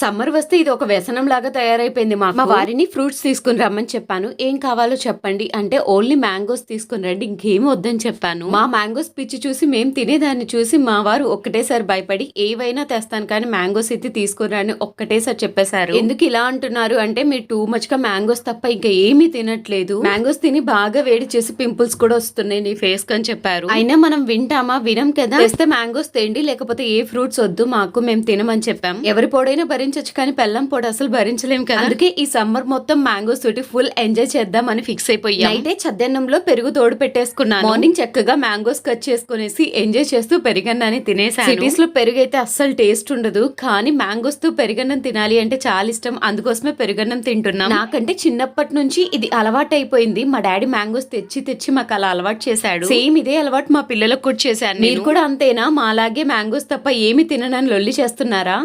Summer వస్తే ఇది ఒక వ్యసనం లాగా తయారైపోయింది మా మా వారిని ఫ్రూట్స్ తీసుకుని రమ్మని చెప్పాను. ఏం కావాలో చెప్పండి. అంటే ఓన్లీ మ్యాంగోస్ తీసుకుని రండి. ఇంకేం వద్దని చెప్పాను. మా మ్యాంగోస్ పిచ్చి చూసి మేము తినేదాన్ని చూసి మా వారు ఒక్కటేసారి భయపడి ఏవైనా తెస్తాను కానీ మ్యాంగోస్ అయితే తీసుకుని ఒక్కటేసారి చెప్పేశారు. ఎందుకు ఇలా అంటున్నారు? అంటే మీరు టూ మచ్గా మ్యాంగోస్ తప్ప ఇంకా ఏమీ తినట్లేదు. మ్యాంగోస్ తిని బాగా వేడి చేసి పింపుల్స్ కూడా వస్తున్నాయి నీ ఫేస్ కని చెప్పారు. అయినా మనం వింటామా? వినం కదా. తెస్తే మ్యాంగోస్ తేండి లేకపోతే ఏ ఫ్రూట్స్ వద్దు మాకు మేము తినమని చెప్పాం. ఎవరి పొడైనా భరించచ్చు కానీ బెల్లం పొడి అసలు భరించలేం కదా. అందుకే ఈ సమ్మర్ మొత్తం మ్యాంగోస్ తోటి ఫుల్ ఎంజాయ్ చేద్దామని ఫిక్స్ అయిపోయాం. నైటే చద్దన్నంలో పెరుగు తోడు పెట్టేసుకున్నాను. మార్నింగ్ చక్కగా మ్యాంగోస్ కట్ చేసుకునేసి ఎంజాయ్ చేస్తూ పెరిగన్నాన్ని తినేసాను సిటీస్లో పెరుగు అయితే అస్సలు టేస్ట్ ఉండదు. కానీ మ్యాంగోస్తో పెరుగన్నం తినాలి అంటే చాలా ఇష్టం. అందుకోసమే పెరుగన్నం తింటున్నాం. నాకంటే చిన్నప్పటి నుంచి ఇది అలవాటు అయిపోయింది. మా డాడీ మ్యాంగోస్ తెచ్చి తెచ్చి మాకు అలా అలవాటు చేశాడు. సేమ్ ఇదే అలవాటు మా పిల్లలకు కూడా చేశాను మీరు కూడా అంతేనా? మాలాగే మ్యాంగోస్ తప్ప ఏమి తిననని లొల్లి చేస్తున్నారా?